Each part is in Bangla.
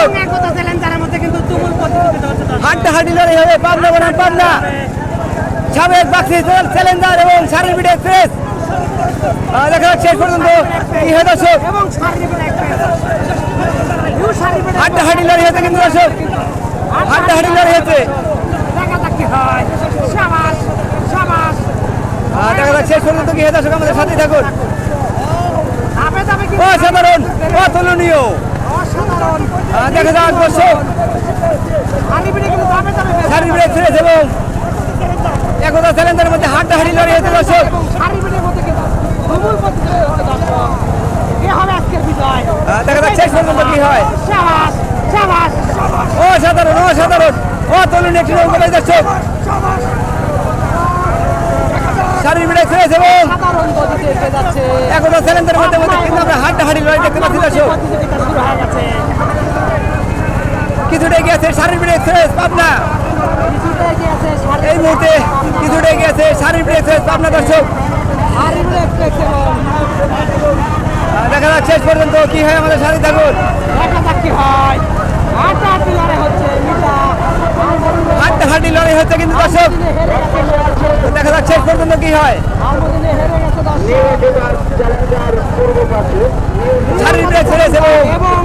দর্শক। লড়াই হবে পাবনা বনাম পাবনা। সাবেক বাক্সি চ্যালেঞ্জার এবং বিডে এক্সপ্রেস দেখা যাচ্ছে শেষ পর্যন্ত কি হয় দর্শক? এবং শারীরিক একটা নিউ শারীরিক হাড্ডা হাড্ডি লড়াই হচ্ছে কিন্তু দর্শক। হাড্ডাহাড্ডি লড়াই হচ্ছে দেখা যাক যাক শেষ পর্যন্ত কি হয় দর্শক আমাদের সাথে থাকুন। অসাধারণ অতুলনীয়। অসাধারণ। দেখা যাক দর্শক বিডে মধ্যে হাড্ডা দর্শক হচ্ছে দর্শক কে হয় অসাধারণ অসাধারণ অতুলনীয় একটি নৌকা দর্শক বিডে গতিতে যাচ্ছে একতা চ্যালেঞ্জারের মধ্যে মধ্যে কিন্তু আমরা দেখতে পাচ্ছি দর্শক প্রতিযোগিতা শুরু হয়ে গেছে কিছুটা এগিয়ে আছে শারীর বিডে এক্সপ্রেস পাবনা। এই মুহূর্তে কিছুটা এগিয়ে আছে শারীর এক্সপ্রেস পাবনা দর্শক। দেখা যাক শেষ পর্যন্ত কি হয় আমাদের সাথে থাকুন আটটি লড়াই হচ্ছে কিন্তু দর্শক। দেখা যাক শেষ পর্যন্ত কি হয়। বিডে এক্সপ্রেস এবং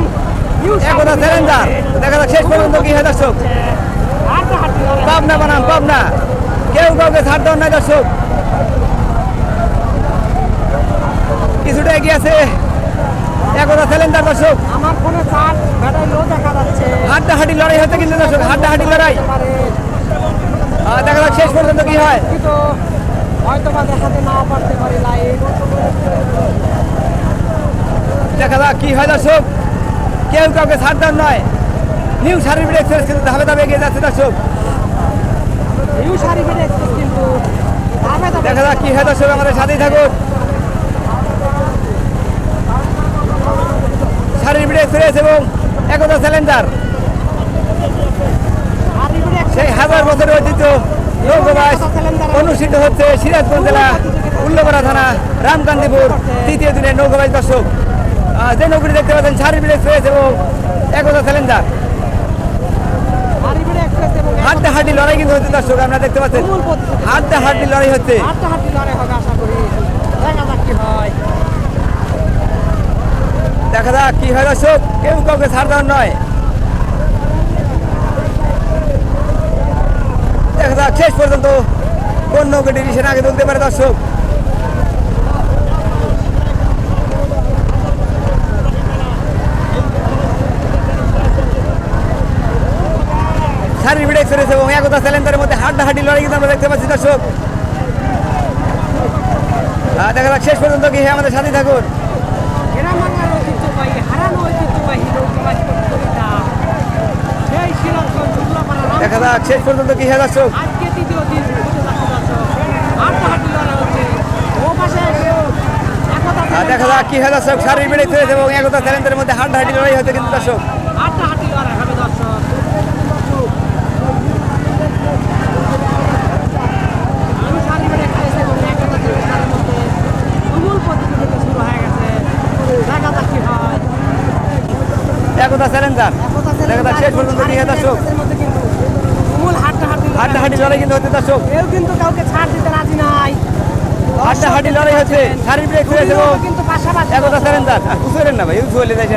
এবং নিউ চ্যালেঞ্জার দেখা যাক শেষ পর্যন্ত কি হয় দর্শক। পাবনা বানাম পাবনা। কেউ কাউকে ছাড় দেওয়ার নাই দর্শক। কিছুটা এগিয়ে আছে। একতা চ্যালেঞ্জার দর্শক। আমার ফোনে চার্জ ব্যাটারি দেখা যাচ্ছে। হাড্ডা লড়াই হচ্ছে কিন্তু দর্শক হাড্ডা হাড্ডি লড়াই দেখা যাক শেষ পর্যন্ত কি হয়। হয়তো বা দেখাতে নাও পারতে পারি লাইভ দেখা যাক কি হয় দর্শক। কেউ কাউকে দেওয়ার নয় নিউ সার্ভিস এক্সপ্রেস কিন্তু ধাপে ধাপে এগিয়ে যাচ্ছে দর্শক। নিউ এক্সপ্রেস কিন্তু দেখা যাক কি হয় দর্শক আমাদের সাথেই থাকুন। সার্ভিস এক্সপ্রেস এবং একতা শারীরিক সেই হাজার বছরের ঐতিহ্য নৌকবাস অনুষ্ঠিত হচ্ছে সিরাজগঞ্জ জেলা উল্লপাড়া থানা রামকান্দিপুর তৃতীয় দিনের নৌকবাস দর্শক। যে নৌকটি দেখতে পাচ্ছেন সারি সার্ভিস এক্সপ্রেস এবং একতা এবং হাড্ডা হাড্ডি লড়াই কিন্তু হচ্ছে দর্শক আপনারা দেখতে পাচ্ছেন। হাড্ডা হাড্ডি লড়াই হচ্ছে। দেখা যাক কি হয়। দেখা যাক কি হয় দর্শক কেউ কাউকে ছাড় দেওয়ার নয়। দেখা যাক শেষ পর্যন্ত কোন নৌকাটি রিসেন আগে তুলতে পারে দর্শক। বিড়ে এক্সপ্রেস এবং একতা চ্যালেঞ্জারের মধ্যে হাড্ডা হাড্ডি লড়াই কিন্তু আমরা দেখতে পাচ্ছি, দর্শক। দেখা যাক শেষ পর্যন্ত কি আমাদের সাথে থাকুন দেখা যাক শেষ পর্যন্ত কি হয়, দর্শক। হতে দেখা যাক কি হয়, দর্শক। শারীর বেড়ে এবং একতা চ্যালেঞ্জের মধ্যে হাড্ডা হাড্ডি লড়াই হচ্ছে কিন্তু, দর্শক আটটা হাঁটি লড়াই হবে দর্শক আমি শারীরিক এক্সারসাইজ এবং একতা চ্যালেঞ্জারের মধ্যে তুমুল প্রতিযোগিতা শুরু হয়ে গেছে হয় একতা চ্যালেঞ্জার। যাক শেষ পর্যন্ত হয় দর্শক এর কিন্তু তুমুল হাড্ডা হাঁটি হাড্ডা হাড্ডি লড়াই কিন্তু হচ্ছে দর্শক কেউ কিন্তু কাউকে ছাড় দিতে রাজি নাই। হাড্ডা হাড্ডি লড়াই হচ্ছে। শারীর চলেছে কিন্তু পাশাপাশি একতা চ্যালেঞ্জার। উঁচুলেন না ভাই উঁচু হলে দুজনেও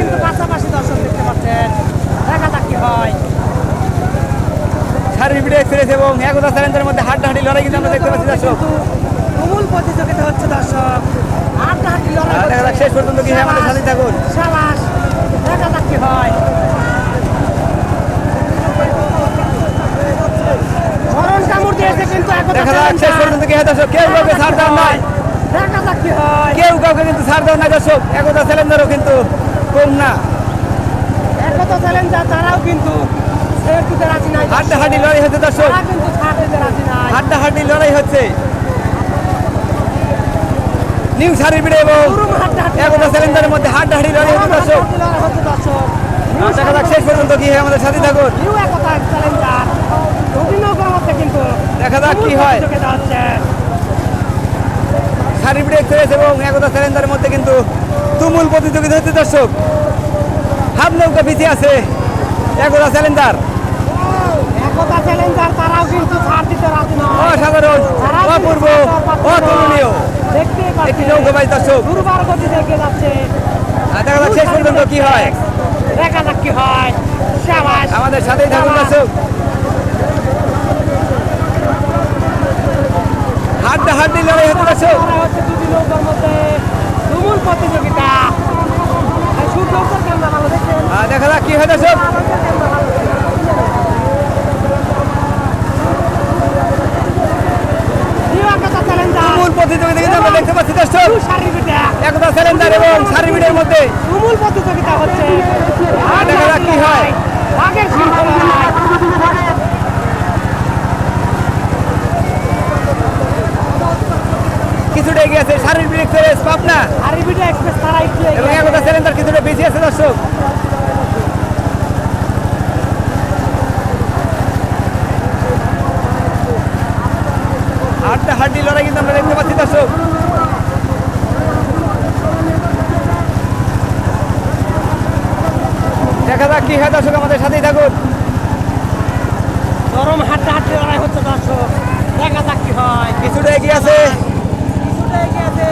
কিন্তু পাশাপাশি দর্শক দেখতে পাচ্ছেন। দেখা যাক কি হয়? শারীর বেড়ে চলেছে এবং একতা চ্যালেঞ্জের মধ্যে হাড্ডা হাড্ডি লড়াই কিন্তু আমরা দেখতে পাচ্ছি দর্শক। তুমুল প্রতিযোগিতা হচ্ছে দর্শক। হাড্ডা হাড্ডি লড়াই শেষ পর্যন্ত কি আমাদের সাথে থাকুন সাবাস। দেখা যাক কি হয়। মরণ কামড় দিয়েছে কিন্তু দেখা যাক শেষ পর্যন্ত কি হয় দর্শক? কেউ কাউকে ছাড় দেওয়ার নয় দেখা যাক কি হয়। কেউ কাউকে কিন্তু ছাড় দেওয়ার নয় দর্শক। একতা চ্যালেঞ্জারও কিন্তু কম না। একতা চ্যালেঞ্জার তারাও কিন্তু নাই। লড়াই হচ্ছে দর্শক। তারা কিন্তু ছাড় দিতে রাজি হাড্ডি লড়াই হচ্ছে। নিউ শাড়ি বিড়ে এবং চ্যালেঞ্জারের মধ্যে হাড্ডি লড়াই দর্শক আর দেখা যাক শেষ পর্যন্ত কি হয় আমাদের সাথে থাকুন। একতা চ্যালেঞ্জার কিন্তু দেখা যাক কি হয়। শাড়ি বিড়ে এক্সপ্রেস এবং একতা চ্যালেঞ্জারের মধ্যে কিন্তু তুমুল প্রতিযোগিতা হচ্ছে দর্শক। হাফ নৌকা পিছিয়ে আছে একদা সিলিন্ডার অসাধারণ অপূর্ব অতুলনীয়। দর্শক দুর্বার গতিতে এগিয়ে যাচ্ছে। দেখা যাক শেষ পর্যন্ত কি হয়? দেখা যাক কি হয়। শাবাশ আমাদের সাথেই থাকুন দর্শক হাড্ডা হাড্ডি লড়াই হতে দর্শক হচ্ছে দুটি নৌকার মধ্যে তুমুল প্রতিযোগিতা। দেখা যাক কি হয় দর্শক দিবাকতা চ্যালেঞ্জার মূল প্রতিযোগিতা কিন্তু আমরা দেখতে পাচ্ছি দর্শক সারিবিটা একদা সিলিন্ডার এবং সার্ভিডের মধ্যে তুমুল প্রতিযোগিতা হচ্ছে আর দেখা যাক কি হয়। আগের শৃঙ্খলায় কিছুটা এগিয়ে আছে শারীরিক এক্সপ্রেস পাবনা সারিবিটা এক্সপ্রেস তারা একটু এবং এগিয়ে একদা সিলিন্ডার কিছুটা পিছিয়ে আছে দর্শক হাড্ডা হাড্ডি লড়াই কিন্তু আমরা দেখতে পাচ্ছি দর্শক দেখা যাক হয় দর্শক আমাদের সাথেই থাকুন। গরম হাড্ডা হাড্ডি লড়াই হচ্ছে দর্শক। দেখা যাক কি হয়। কিছুটা এগিয়ে আছে। কিছুটা এগিয়ে আছে।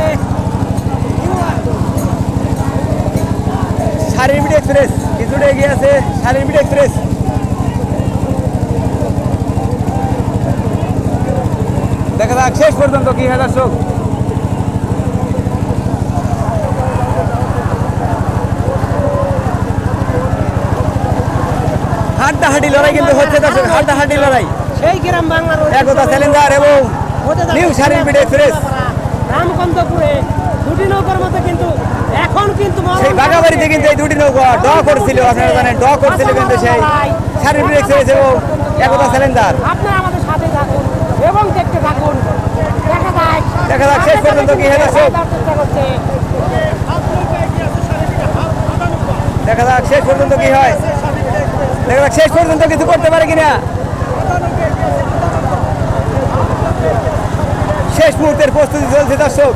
শারীরিক এক্সপ্রেস কিছুটা এগিয়ে আছে। এক্সপ্রেস। দেখা যাক শেষ পর্যন্ত কি হয় দর্শক। হাড্ডা হাড্ডি লড়াই কিন্তু হচ্ছে দর্শক হাড্ডা হাড্ডি লড়াই। সেই গ্রাম বাংলার একতা সিলিন্ডার এবং নিউ শারীরিক এক্সপ্রেস রামকান্তপুরে দুটি নৌকার মধ্যে কিন্তু এখন কিন্তু সেই বাগাবাড়িতে কিন্তু এই দুটি নৌকা ড করছিল আপনারা জানেন ড করছিল কিন্তু সেই শারীরিক এক্সপ্রেস এবং একতা সিলিন্ডার আপনারা আমাদের সাথে থাকুন এবং দেখতে থাকুন। দেখা যাক দেখা যাক শেষ পর্যন্ত কি হয় করছে। দেখা যাক শেষ পর্যন্ত কি হয়। দেখা শেষ পর্যন্ত কিছু করতে পারে কিনা। শেষ মুহূর্তের প্রস্তুতি চলছে দর্শক।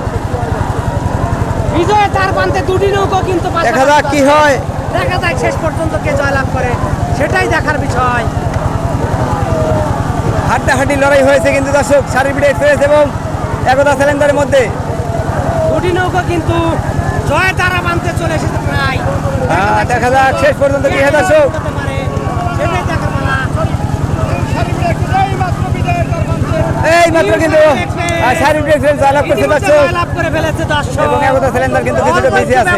বিজয় তার প্রান্তে দুটি নৌকা কিন্তু দেখা যাক কি হয়। দেখা যাক শেষ পর্যন্ত কে জয়লাভ করে। সেটাই দেখার বিষয়। হাড্ডাহাড্ডি লড়াই হয়েছে কিন্তু দর্শক শারীরিক এক্সপ্রেস এবং একতা সিলিন্ডারের মধ্যে। দুটি নৌকা কিন্তু জয় তারা বানতে চলে এসেছে প্রায়। দেখা যাক শেষ পর্যন্ত কি হয় দর্শক হতে পারে, সেটাই দেখার পালা। এই মাত্র কিন্তু সাইড এক্সপ্রেস জয়লাভ করছে ইতিমধ্যে দর্শক জয়লাভ করে ফেলেছে দর্শক। এবং একতা সিলিন্ডার কিন্তু কিছুটা বেশি আছে।